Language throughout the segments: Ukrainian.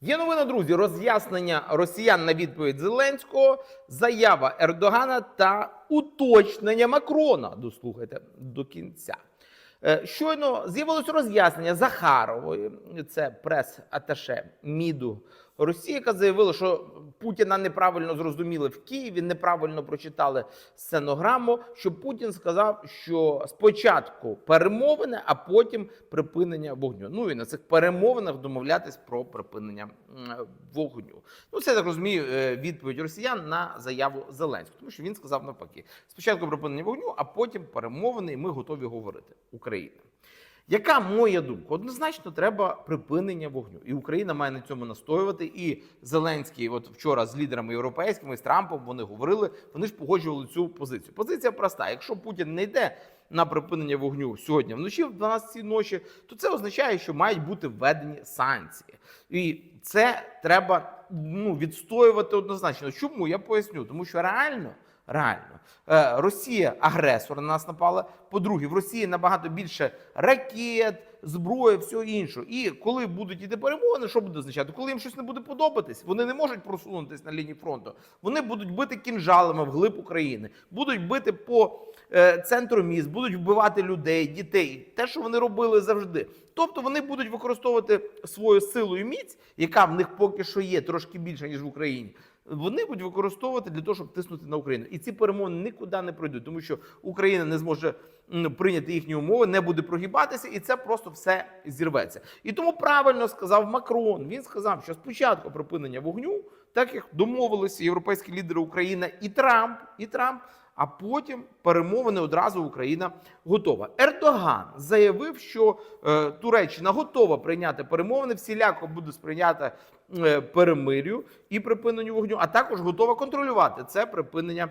Є новина, друзі, роз'яснення росіян на відповідь Зеленського, заява Ердогана та уточнення Макрона. Дослухайте до кінця. Е, Щойно з'явилось роз'яснення Захарової, це прес-аташе МІДу Росії, яка заявила, що Путіна неправильно зрозуміли в Києві, неправильно прочитали сценограму. Що Путін сказав, що спочатку перемовини, а потім припинення вогню. Ну і на цих перемовинах домовлятись про припинення вогню. Ну це я так розумію. е, Відповідь росіян на заяву Зеленського, тому що він сказав навпаки: спочатку припинення вогню, а потім перемовини, і ми готові говорити. Україна. Яка моя думка? Однозначно, треба припинення вогню, і Україна має на цьому настоювати. І Зеленський, от вчора з лідерами європейськими з Трампом, вони говорили, вони ж погоджували цю позицію. Позиція проста: якщо Путін не йде на припинення вогню сьогодні вночі, в 12 ночі, то це означає, що мають бути введені санкції, і це треба ну відстоювати однозначно. Чому я поясню? Тому що реально. Реально, Е, Росія агресор на нас напала. По-друге, в Росії набагато більше ракет, зброї, всього іншого. І коли будуть іти перемовини, що буде означати? Коли їм щось не буде подобатись, вони не можуть просунутися на лінії фронту. Вони будуть бити кінжалами вглиб України, будуть бити по е, центру міст, будуть вбивати людей, дітей, те, що вони робили завжди. Тобто вони будуть використовувати свою силу і міць, яка в них поки що є трошки більше ніж в Україні. Вони будуть використовувати для того, щоб тиснути на Україну, і ці перемовини нікуди не пройдуть, тому що Україна не зможе прийняти їхні умови, не буде прогибатися, і це просто все зірветься. І тому правильно сказав Макрон. Він сказав, що спочатку припинення вогню, так як домовилися європейські лідери України і Трамп, і Трамп. А потім перемовини одразу Україна готова. Ердоган заявив, що е, Туреччина готова прийняти перемовини, всіляко буде сприйняти е, перемир'ю і припиненню вогню, а також готова контролювати це припинення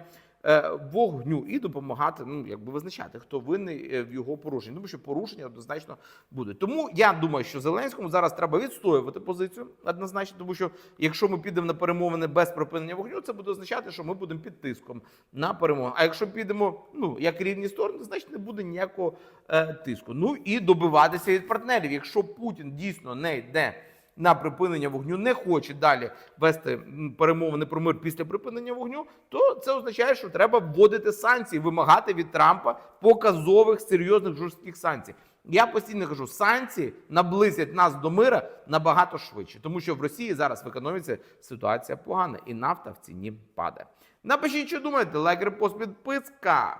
вогню і допомагати, ну якби визначати, хто винний е, в його порушенні. Тому що порушення однозначно буде. Тому я думаю, що Зеленському зараз треба відстоювати позицію однозначно, тому що якщо ми підемо на перемовини без припинення вогню, це буде означати, що ми будемо під тиском на перемогу. А якщо підемо ну як рівні сторони, значить не буде ніякого е, тиску. Ну і добиватися від партнерів. Якщо Путін дійсно не йде на припинення вогню, не хоче далі вести перемовини про мир після припинення вогню, то це означає, що треба вводити санкції, вимагати від Трампа показових серйозних жорстких санкцій. Я постійно кажу, санкції наблизять нас до мира набагато швидше, тому що в Росії зараз в економіці ситуація погана, і нафта в ціні падає. Напишіть, що думаєте, лайк, репост, підписка.